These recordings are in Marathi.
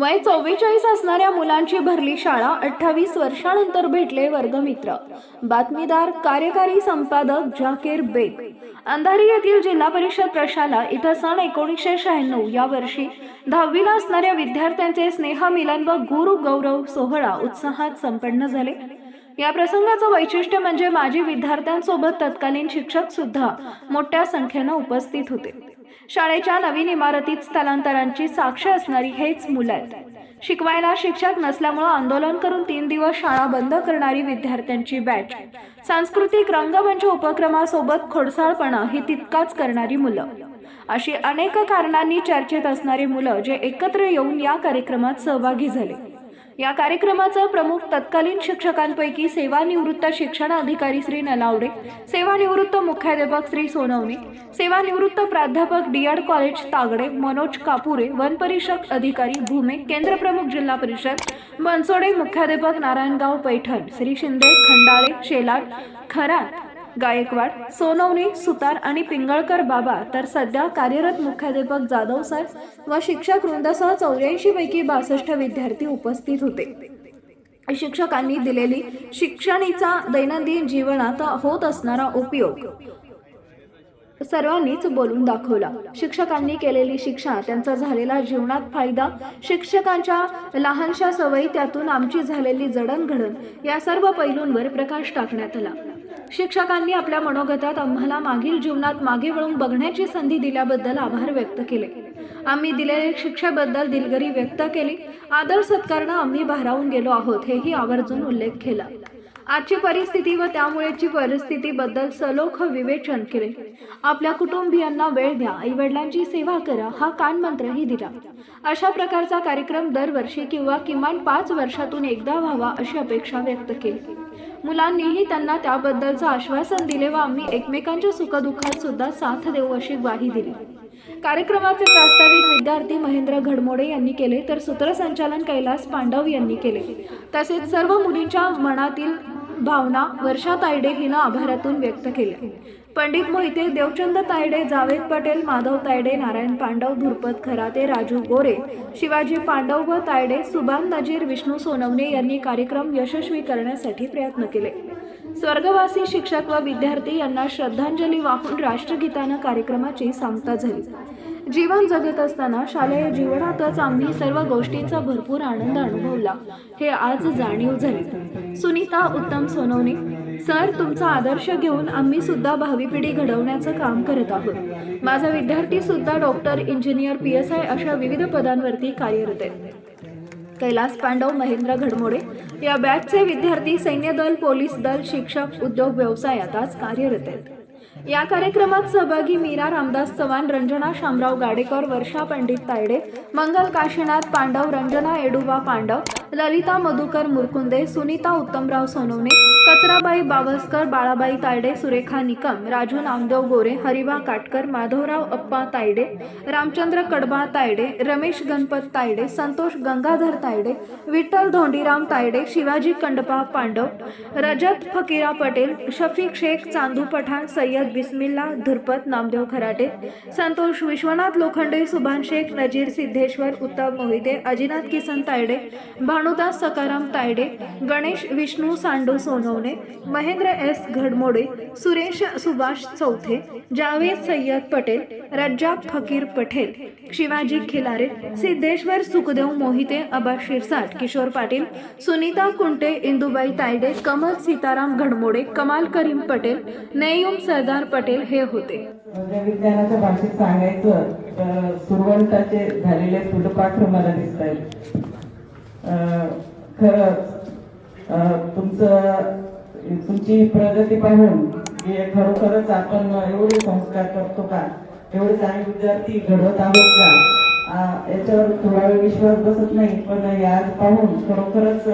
वय चव्वेचाळीस असणाऱ्या मुलांची भरली शाळा अठ्ठावीस वर्षानंतर भेटले वर्गमित्र. बातमीदार कार्यकारी संपादक जाकीर बेग. अंधारी येथील जिल्हा परिषद प्रशाला इथं सन एकोणीसशे शहाण्णव या वर्षी दहावीला असणाऱ्या विद्यार्थ्यांचे स्नेहमिलन व गुरु गौरव सोहळा उत्साहात संपन्न झाले. या प्रसंगाचं वैशिष्ट्य म्हणजे माजी विद्यार्थ्यांसोबत तत्कालीन शिक्षक सुद्धा मोठ्या संख्येनं उपस्थित होते. शाळेच्या नवीन इमारतीत स्थलांतरांची साक्ष असणारी हेच मुलं आहेत. शिकवायला शिक्षक नसल्यामुळं आंदोलन करून तीन दिवस शाळा बंद करणारी विद्यार्थ्यांची बॅच. सांस्कृतिक रंगमंच म्हणजे उपक्रमासोबत खोडसाळपणा ही तितकाच करणारी मुलं. अशी अनेक कारणांनी चर्चेत असणारी मुलं जे एकत्र येऊन या कार्यक्रमात सहभागी झाले. या कार्यक्रमाचं प्रमुख तत्कालीन शिक्षकांपैकी सेवानिवृत्त शिक्षण अधिकारी श्री नलावडे सेवानिवृत्त मुख्याध्यापक श्री सोनवणे सेवानिवृत्त प्राध्यापक D Ed college Tagde Manoj Kapure one परिषद अधिकारी भूमे केंद्रप्रमुख जिल्हा परिषद बनसोडे मुख्याध्यापक नारायणगाव पैठण श्री शिंदे खंडाळे शेलार खरात गायकवाड सोनवणे सुतार आणि पिंगळकर बाबा तर सध्या कार्यरत मुख्याध्यापक जाधव सर व शिक्षक वृंदासह चौऱ्याऐंशी पैकी बासष्ट विद्यार्थी उपस्थित होते. शिक्षकांनी दिलेली शिक्षणीचा दैनंदिन जीवनात होत असणारा उपयोग सर्वांनीच बोलून दाखवला. शिक्षकांनी केलेली शिक्षा त्यांचा झालेला जीवनात फायदा शिक्षकांच्या लहानशा सवयी त्यातून आमची झालेली जडणघडण या सर्व पैलूंवर प्रकाश टाकण्यात आला. शिक्षकांनी आपल्या मनोगतात आम्हाला मागील जीवनात मागे वळून बघण्याची संधी दिल्याबद्दल आभार व्यक्त केले. आम्ही दिलेल्या शिक्षेबद्दल दिलगिरी व्यक्त केली. आदर सत्कारनं आम्ही भारावून गेलो आहोत हेही आवर्जून उल्लेख केला. आजची परिस्थिती व त्यामुळेची परिस्थितीबद्दल सलोख विवेचन केले. आपल्या कुटुंबियांना वेळ द्या आईवडिलांची सेवा करा हा कानमंत्रही दिला. अशा प्रकारचा कार्यक्रम दरवर्षी किंवा किमान पाच वर्षातून एकदा व्हावा अशी अपेक्षा व्यक्त केली. मुलांनीही त्यांना त्याबद्दलचं आश्वासन दिले व आम्ही एकमेकांच्या सुखदुःखात सुद्धा साथ देऊ अशी ग्वाही दिली. कार्यक्रमाचे प्रास्ताविक विद्यार्थी महेंद्र घडमोडे यांनी केले तर सूत्रसंचालन कैलास पांडव यांनी केले. तसेच सर्व मुलींच्या मनातील भावना वर्षा तायडे हिनं आभारातून व्यक्त केल्या पंडित मोहिते देवचंद तायडे जावेद पटेल माधव तायडे नारायण पांडव धुरपत खराते राजू गोरे शिवाजी पांडव व तायडे सुभान नजीर विष्णू सोनवणे यांनी कार्यक्रम यशस्वी करण्यासाठी प्रयत्न केले. स्वर्गवासी शिक्षक व विद्यार्थी यांना श्रद्धांजली वाहून राष्ट्रगीतानं कार्यक्रमाची सांगता झाली. जीवन जगत असताना शालेय जीवनातच आम्ही सर्व गोष्टींचा भरपूर आनंद अनुभवला. हे आज जाणीव झाली. सुनीता उत्तम सोनवणे सर तुमचा आदर्श घेऊन आम्ही सुद्धा भावी पिढी घडवण्याचं काम करत आहोत. माझा विद्यार्थी सुद्धा doctor engineer P S I अशा विविध पदांवरती कार्यरत आहेत कैलास पांडव महेंद्र घडमोडे या बॅचचे विद्यार्थी सैन्य दल पोलीस दल शिक्षक उद्योग व्यवसायात आज कार्यरत आहेत. या कार्यक्रमात सहभागी मीरा रामदास चव्हाण रंजना शामराव गाडेकर वर्षा पंडित तायडे मंगल काशीनाथ पांडव रंजना एडुबा पांडव ललिता मधुकर मुरकुंदे सुनीता उत्तमराव सोनवणे कचराबाई बावस्कर बाळाबाई तायडे सुरेखा निकम राजू नामदेव गोरे हरिभा काटकर माधवराव अप्पा तायडे रामचंद्र कडबा तायडे रमेश गणपत तायडे संतोष गंगाधर तायडे विठ्ठल धोंडीराम तायडे शिवाजी कंडपा पांडव रजत फकीरा पटेल शफीक शेख चांदू पठाण सय्यद बिस्मिल्ला धुरपत नामदेव खराटे संतोष विश्वनाथ लोखंडे सुभान शेख नजीर सिद्धेश्वर उत्तम मोहिते अजिनाथ किसन तायडे भानुदास सकाराम तायडे गणेश विष्णू सांडू सोनो सोनवणे महेंद्र एस घडमोडे सुरेश सुभाष चौथे जावेद सय्यद पटेल रज्जाब फकीर पटेल शिवाजी खिलारे सिद्धेश्वर सुखदेव मोहिते अबा शिरसाट किशोर पाटील सुनीता कुंटे इंदुबाई तायडे कमल सीताराम घडमोडे कमाल करीम पटेल नेयुम सरदार पटेल हे होते. विज्ञानाच्या भाषेत सांगायचं तर सुरुवातीचे झालेले फुटपाठ मला दिसत आहेत खरंच तुमचं तुमची प्रगती पाहून की खरोखरच आपण एवढे संस्कार करतो का? एवढे चांगले विद्यार्थी घडवत आहोत का? याच्यावर थोडा वेळ विश्वास बसत नाही पण हे आज पाहून खरोखरच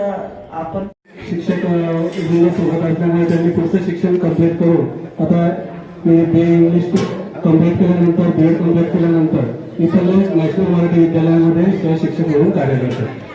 आपण शिक्षक सोबत असल्यामुळे त्यांनी पुढचं शिक्षण कंप्लीट करून आता मी बी इंग्लिश कंप्लीट केल्यानंतर बी एड कंप्लीट केल्यानंतर इथले नॅशनल मराठी विद्यालयामध्ये सहशिक्षक म्हणून कार्य आहे